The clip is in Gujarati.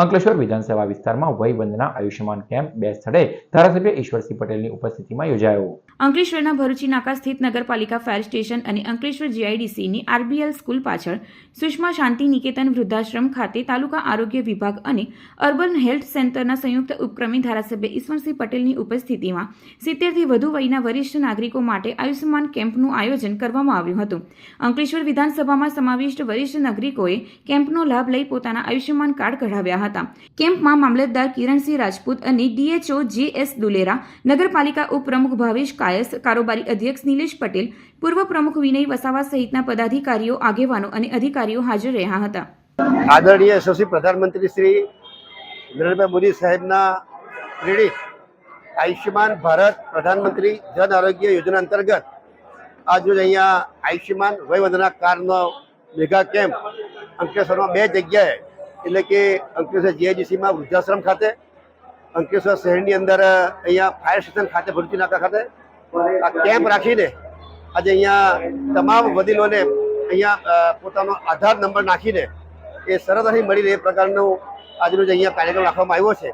અંકલેશ્વર વિધાનસભા વિસ્તારમાં વય વંદના આયુષ્યમાન કેમ્પ બે સ્થળે ધારાસભ્ય ઈશ્વરસિંહ પટેલની ઉપસ્થિતિમાં યોજાયો. અંકલેશ્વરના ભરૂચી નાકા સ્થિત નગરપાલિકા ફાયર સ્ટેશન અને અંકલેશ્વર જીઆઈડીસીની આરબીએલ સ્કૂલ પાછળ સુષ્મા શાંતિ નિકેતન વૃદ્ધાશ્રમ ખાતે તાલુકા આરોગ્ય વિભાગ અને અર્બન હેલ્થ સેન્ટરના સંયુક્ત ઉપક્રમે ધારાસભ્ય ઈશ્વરસિંહ પટેલની ઉપસ્થિતિમાં સિત્તેરથી વધુ વયના વરિષ્ઠ નાગરિકો માટે આયુષ્યમાન કેમ્પનું આયોજન કરવામાં આવ્યું હતું. અંકલેશ્વર વિધાનસભામાં સમાવિષ્ટ વરિષ્ઠ નાગરિકોએ કેમ્પનો લાભ લઈ પોતાના આયુષ્યમાન કાર્ડ કઢાવ્યા હતા. કેમ્પમાં મામલતદાર કિરણસિંહ રાજપૂત અને ડીએચઓ જે એસ દુલેરા, નગરપાલિકા ઉપપ્રમુખ ભાવેશ કાયસ, કારોબારી અધ્યક્ષ નિલેશ પટેલ, પૂર્વ પ્રમુખ વિનય વસાવા સહિતના પદાધિકારીઓ, આગેવાનો અને અધિકારીઓ હાજર રહ્યા હતા. આદરણીય યશસ્વી પ્રધાનમંત્રી શ્રી નરેન્દ્રભાઈ મોદી સાહેબના પ્રેરિત આયુષ્યમાન ભારત પ્રધાનમંત્રી જન આરોગ્ય યોજના અંતર્ગત આજરોજ અહીંયા આયુષ્યમાન વયવંદના કાર્ડનો મેગા કેમ્પ અંકલેશ્વરમાં બે જગ્યાએ એટલે કે અંકલેશ્વર જીઆઈડીસીમાં વૃદ્ધાશ્રમ ખાતે, અંકલેશ્વર શહેરની અંદર અહીંયા ફાયર સ્ટેશન ખાતે ભરૂચી નાકા ખાતે આ કેમ્પ રાખીને આજે અહીંયા તમામ વડીલોને અહીંયા પોતાનો આધાર નંબર નાખીને એ સરળતાથી મળી રહે એ આજનો જે અહીંયા કાર્યક્રમ રાખવામાં આવ્યો છે.